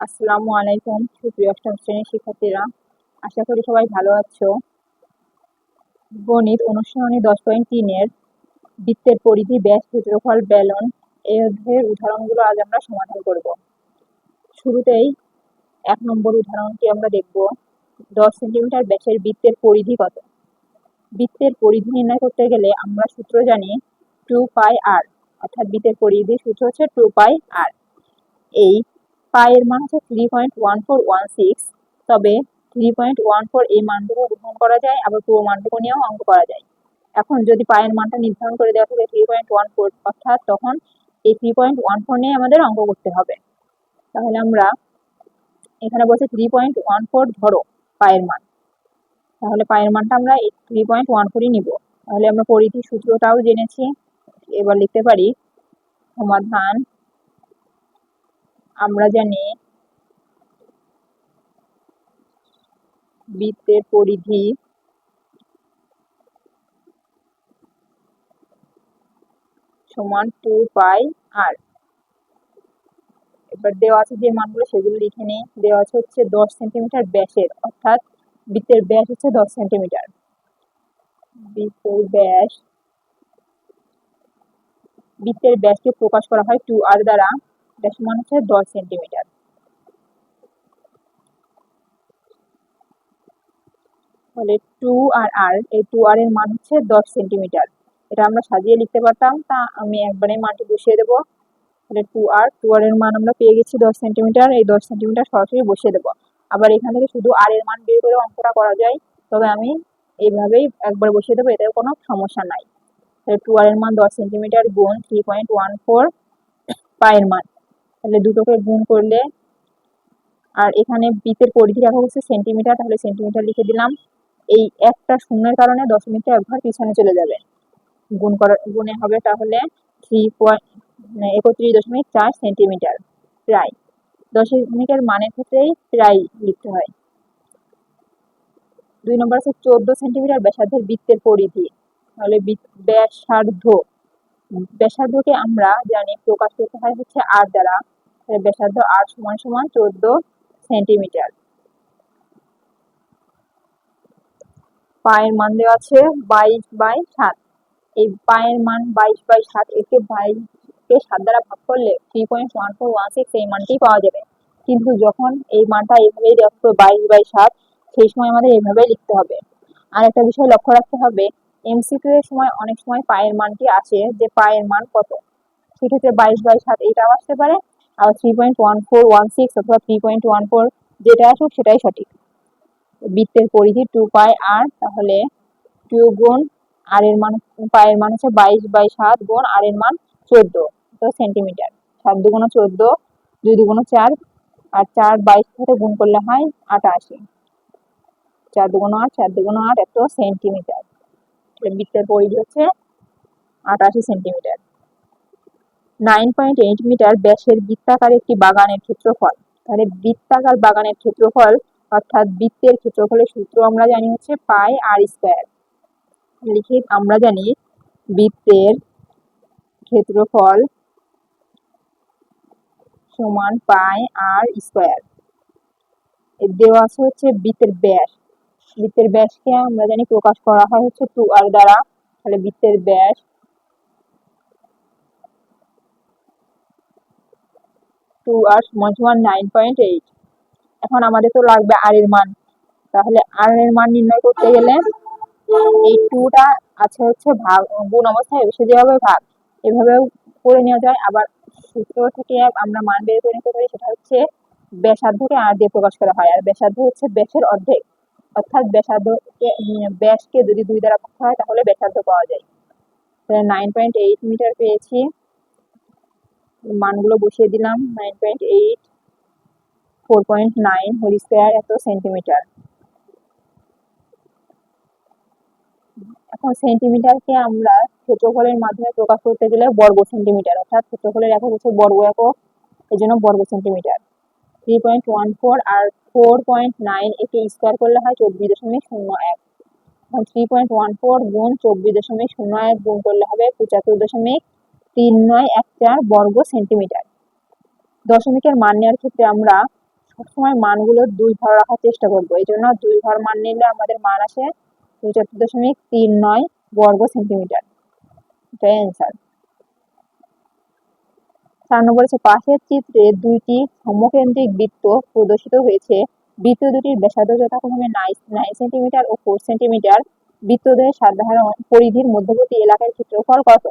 আসসালামু আলাইকুম, সুপ্রিয় অষ্টম শ্রেণির শিক্ষার্থীরা। আশা করি সবাই ভালো আছো। গণিত অনুশীলনী দশ পয়েন্ট তিনের বৃত্তের পরিধি, ব্যাস ক্ষেত্রফল ব্যালন এই অধ্যায়ের উদাহরণগুলো আজ আমরা সমাধান করব। শুরুতেই এক নম্বর উদাহরণটি আমরা দেখব। দশ সেন্টিমিটার ব্যাসের বৃত্তের পরিধি কত? বৃত্তের পরিধি নির্ণয় করতে গেলে আমরা সূত্র জানি টু পাই আর, অর্থাৎ বৃত্তের পরিধি সূত্র হচ্ছে টু পাই আর। এই পায়ের মান হচ্ছে three point one four one six তবে থ্রি পয়েন্ট ওয়ান ফোর এই মানটুকু গ্রহণ করা যায়, আবার পুরো মানটুকু নিয়েও অঙ্ক করা যায়। এখন যদি পায়ের মানটা নির্ধারণ করে দেওয়া থাকে থ্রি পয়েন্ট ওয়ান ফোর অর্থাৎ তখন এই থ্রি পয়েন্ট ওয়ান ফোর নিয়ে আমাদের অঙ্ক করতে হবে। তাহলে আমরা এখানে বলছে থ্রি পয়েন্ট ওয়ান ফোর ধরো পায়ের মান। তাহলে পায়ের মানটা আমরা থ্রি পয়েন্ট ওয়ান ফোরই নিব। তাহলে আমরা পরিধি সূত্রটাও জেনেছি, এবার লিখতে পারি সমাধান আমরা জানি বৃত্তের পরিধি সমান টু পাই আর এবার দেওয়া আছে যে মানগুলো সেগুলো লিখে নিই। দেওয়া আছে হচ্ছে দশ সেন্টিমিটার ব্যাসের, অর্থাৎ বৃত্তের ব্যাস হচ্ছে দশ সেন্টিমিটার। বৃত্তের ব্যাস, বৃত্তের ব্যাসকে প্রকাশ করা হয় টু আর দ্বারা। এটা সমান হচ্ছে দশ সেন্টিমিটার। তাহলে টু আর আর, এই টু আর এর মান হচ্ছে দশ সেন্টিমিটার। এটা আমরা সাজিয়ে লিখতে পারতাম, তা আমি একবারে মানটি বসিয়ে দেবো। তাহলে টু আর টু আর এর মান আমরা পেয়ে গেছি দশ সেন্টিমিটার, এই দশ সেন্টিমিটার সরাসরি বসিয়ে দেবো। আবার এখান থেকে শুধু আর এর মান বের করে অঙ্কটা করা যায়, তবে আমি এইভাবেই একবার বসিয়ে দেবো, এটার কোনো সমস্যা নাই। তাহলে টু আর এর মান দশ সেন্টিমিটার গুণ থ্রি পয়েন্ট ওয়ান ফোর পায়ের মান। তাহলে দুটোকে গুণ করলে, আর এখানে বৃত্তের পরিধি রাখা হচ্ছে সেন্টিমিটার তাহলে সেন্টিমিটার লিখে দিলাম। এই একটা শূন্যের কারণে দশমিকটা একবার পিছনে চলে যাবে। গুণ করা, গুণে হবে তাহলে থ্রি পয়েন্ট একত্রিশ দশমিক চার সেন্টিমিটার প্রায়। দশমিকের মানের ক্ষেত্রেই প্রায় লিখতে হয়। দুই নম্বর আছে চোদ্দ সেন্টিমিটার ব্যাসার্ধের বৃত্তের পরিধি। তাহলে ব্যাসার্ধ, ব্যাসার্ধকে আমরা জানি প্রকাশ করতে হয় হচ্ছে আর দ্বারা। ব্যাসার্ধ আর সমান সমান চোদ্দ সেন্টিমিটার। পায়ের মান দেওয়া আছে বাইশ বাই সাত। এই পায়ের মান বাইশ বাই সাত একে বাইশকে সাত দ্বারা ভাগ করলে three point one four one six এই মানটি পাওয়া যাবে। কিন্তু যখন এই মানটা এইভাবেই দেখো বাইশ বাই সাত, সেই সময় আমাদের এইভাবেই লিখতে হবে। আর একটা বিষয় লক্ষ্য রাখতে হবে এমসিকিউ এর সময় অনেক সময় পায়ের মানটি আসে যে পায়ের মান কত। সেক্ষেত্রে বাইশ বাই সাত এইটাও আসতে পারে three point one four one six অথবা থ্রি পয়েন্ট ওয়ান ফোর যেটা আসুক সেটাই সঠিক। বৃত্তের পরিধি টু পাই আর তাহলে টু গুণ আর এর মান, পায়ের মান হচ্ছে বাইশ বাই সাত গুণ আর এর মান চোদ্দ সেন্টিমিটার সাত দুগুণ চোদ্দ, দুই দুগুণ চার, আর চার বাইশ থেকে গুণ করলে হয় আটাশি। চার দুগুণ আট, চার দুগুণ আট, এত সেন্টিমিটার বৃত্তের পরিধি হচ্ছে আটাশি centimetre nine point eight metre ব্যাসের বৃত্তাকার একটি বাগানের ক্ষেত্রফল। তাহলে বৃত্তাকার বাগানের ক্ষেত্রফল অর্থাৎ বৃত্তের ক্ষেত্রফলের সূত্র আমরা জানি হচ্ছে পাই আর স্কোয়ার। লিখে, আমরা জানি বৃত্তের ক্ষেত্রফল সমান পাই আর স্কোয়ার। দেওয়া আছে হচ্ছে বৃত্তের ব্যাস। বৃত্তের ব্যাসকে আমরা জানি প্রকাশ করা হয় হচ্ছে টু আর দ্বারা। তাহলে বৃত্তের ব্যাস টু আর সমান সমান নাইন পয়েন্ট এইট এখন আমাদের তো লাগবে আর এর মান। তাহলে আর এর মান নির্ণয় করতে গেলে এই টুটা আছে হচ্ছে ভাগ, গুণ অবস্থায় এসে যেভাবে ভাগ। এভাবেও করে নেওয়া যায়। আবার সূত্র থেকে আমরা মান বের করে নিতে পারি, সেটা হচ্ছে ব্যাসার্ধকে আর দিয়ে প্রকাশ করা হয়। আর ব্যাসার্ধ হচ্ছে ব্যাসের অর্ধেক। অর্থাৎ ব্যাসার্ধকে ব্যাসকে যদি দুই দ্বারা ভাগ হয়, তাহলে ব্যাসার্ধ পাওয়া যায়। নাইন পয়েন্ট এইট মিটার পেয়েছি। মানগুলো বসিয়ে দিলাম nine point eight four point nine whole square এত সেন্টিমিটার এখন সেন্টিমিটারকে আমরা ক্ষেত্রফলের মাধ্যমে প্রকাশ করতে গেলে বর্গ সেন্টিমিটার অর্থাৎ ক্ষেত্রফলের একক হচ্ছে বর্গ একক এই জন্য বর্গ centimetre three point one four আর ফোর পয়েন্ট নাইন একে স্কোয়ার করলে হয় চব্বিশ দশমিক শূন্য এক। থ্রি পয়েন্ট ওয়ান ফোর গুণ চব্বিশ দশমিক শূন্য এক গুণ করলে হবে পঁচাত্তর দশমিক তিন নয় এক চার বর্গ সেন্টিমিটার। দশমিকের মান নেওয়ার ক্ষেত্রে আমরা সবসময় মানগুলো দুই ঘর রাখার চেষ্টা করব। এই জন্য দুই ঘর মান নিলে আমাদের মান আসে পঁচাত্তর দশমিক তিন নয় বর্গ সেন্টিমিটার। এটাই অ্যান্সার চার নম্বর হচ্ছে, পাশের চিত্রে দুইটি সমকেন্দ্রিক বৃত্ত প্রদর্শিত হয়েছে। বৃত্ত দুটির ব্যাসার্ধ যথাক্রমে নাইন সেন্টিমিটার ও ফোর সেন্টিমিটার বৃত্তদের সাধারণ পরিধির মধ্যবর্তী এলাকার ক্ষেত্রফল কত?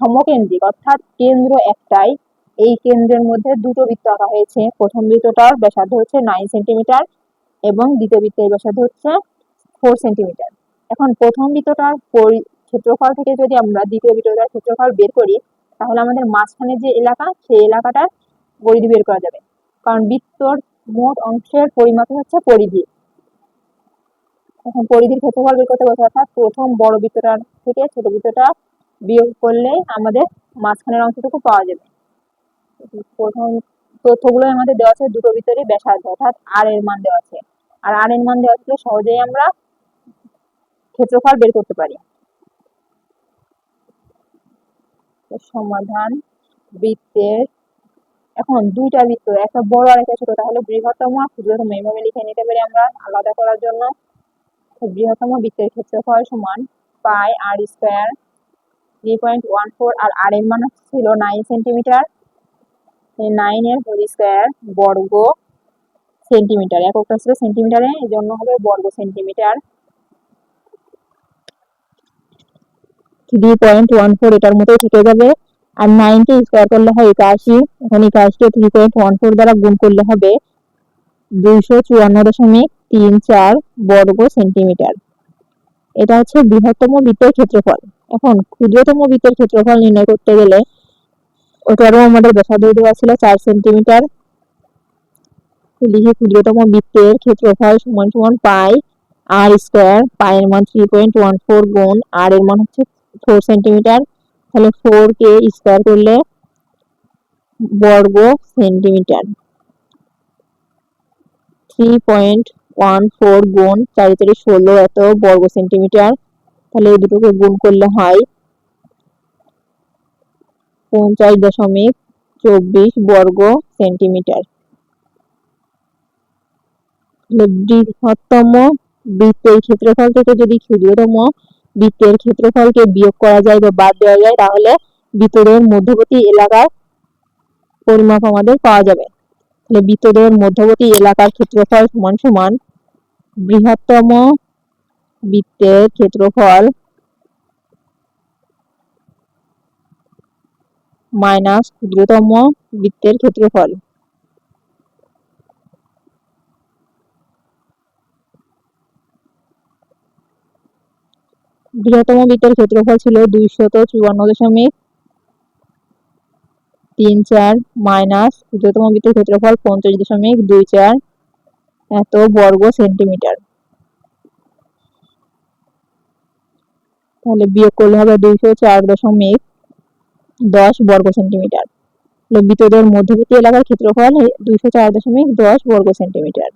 সমকেন্দ্রিক, অর্থাৎ কেন্দ্র একটাই। এই কেন্দ্রের মধ্যে দুটো বৃত্ত আঁকা হয়েছে। প্রথম বৃত্তটার ব্যাসার্ধ হচ্ছে নাইন সেন্টিমিটার এবং দ্বিতীয় বৃত্তের ব্যাসার্ধ হচ্ছে ফোর সেন্টিমিটার এখন প্রথম বৃত্তটার ক্ষেত্রফল থেকে যদি আমরা দ্বিতীয় বৃত্তটার ক্ষেত্রফল বের করি, তাহলে আমাদের মাঝখানে যে এলাকা, সেই এলাকাটার পরিধি বের করা যাবে। কারণ বৃত্তর মোট অংশের পরিমাপ হচ্ছে পরিধি। এখন পরিধির ক্ষেত্রফল বের করতে বলছে, অর্থাৎ প্রথম বড় বৃত্তটার থেকে ছোট বৃত্তটা বিয়োগ করলে আমাদের মাঝখানের অংশটুকু পাওয়া যাবে। প্রথম তথ্যগুলো আমাদের দেওয়া আছে, দুটো বৃত্তেরই ব্যাসার্ধ, অর্থাৎ আর এর মান দেওয়া আছে। আর আর এর মান দেওয়া থাকলে সহজেই আমরা ক্ষেত্রফল বের করতে পারি। সমাধান বৃত্তের, এখন দুইটা বৃত্ত, একটা বড় আর একটা ছোট, তাহলে বৃহত্তম আর ক্ষুদ্রতম এইভাবে লিখে নিতে পারি আমরা আলাদা করার জন্য বৃহত্তম বৃত্তের ক্ষেত্রফল সমান pi r square three point one four আর আর এর মান ছিল নাইন সেন্টিমিটার নাইন এর হোল স্কোয়ার বর্গ সেন্টিমিটার এককটা ছিল সেন্টিমিটারে এই জন্য হবে বর্গ সেন্টিমিটার থ্রি ওয়ান ফোর এটার মতোই থেকে যাবে। আর নাইনকে স্কোয়ার করলে হয় থ্রি পয়েন্ট ওয়ান ফোর দ্বারা গুণ করলে হবে দুইশো চুয়ান্ন দশমিক তিন চার বর্গ সেন্টিমিটার এটা হচ্ছে বৃহত্তম বৃত্তের ক্ষেত্রফল। এখন ক্ষুদ্রতম বৃত্তের ক্ষেত্রফল নির্ণয় করতে গেলে ওটারও আমাদের ব্যাসার্ধ দেওয়া ছিল চার সেন্টিমিটার। লিখে ক্ষুদ্রতম বৃত্তের ক্ষেত্রফল সমান সমান পাই আর স্কোয়ার পায়ের মান থ্রি পয়েন্ট ওয়ান ফোর গুণ আর এর মান হচ্ছে ফোর সেন্টিমিটার। তাহলে ফোর কে স্কোয়ার করলে বর্গ centimetre. Three point one four গুণ চারি চারি ষোলো এত বর্গ সেন্টিমিটার। তাহলে এই দুটোকে গুণ করলে হয় পঞ্চাশ দশমিক চব্বিশ বর্গ সেন্টিমিটার। বৃহত্তম বৃত্তের ক্ষেত্রফল থেকে যদি ক্ষুদ্রতম বৃত্তের ক্ষেত্রফলকে বিয়োগ করা যায় বা বাদ দেওয়া যায়, তাহলে বৃত্তদের মধ্যবর্তী এলাকার পরিমাপ আমাদের পাওয়া যাবে। তাহলে বৃত্তদের মধ্যবর্তী এলাকার ক্ষেত্রফল সমান সমান বৃহত্তম বৃত্তের ক্ষেত্রফল মাইনাস ক্ষুদ্রতম বৃত্তের ক্ষেত্রফল। বৃহত্তম বৃত্তের ক্ষেত্রফল ছিল দুইশত চুয়ান্ন দশমিক তিন চার মাইনাস ক্ষুদ্রতম বৃত্তের ক্ষেত্রফল পঞ্চাশ দশমিক দুই চার এত বর্গ সেন্টিমিটার। তাহলে বিয়োগ করলে হবে দুইশো চার দশমিক দশ বর্গ সেন্টিমিটার। লম্বিতদের মধ্যবর্তী এলাকার ক্ষেত্রফল দুইশো চার দশমিক দশ বর্গ সেন্টিমিটার।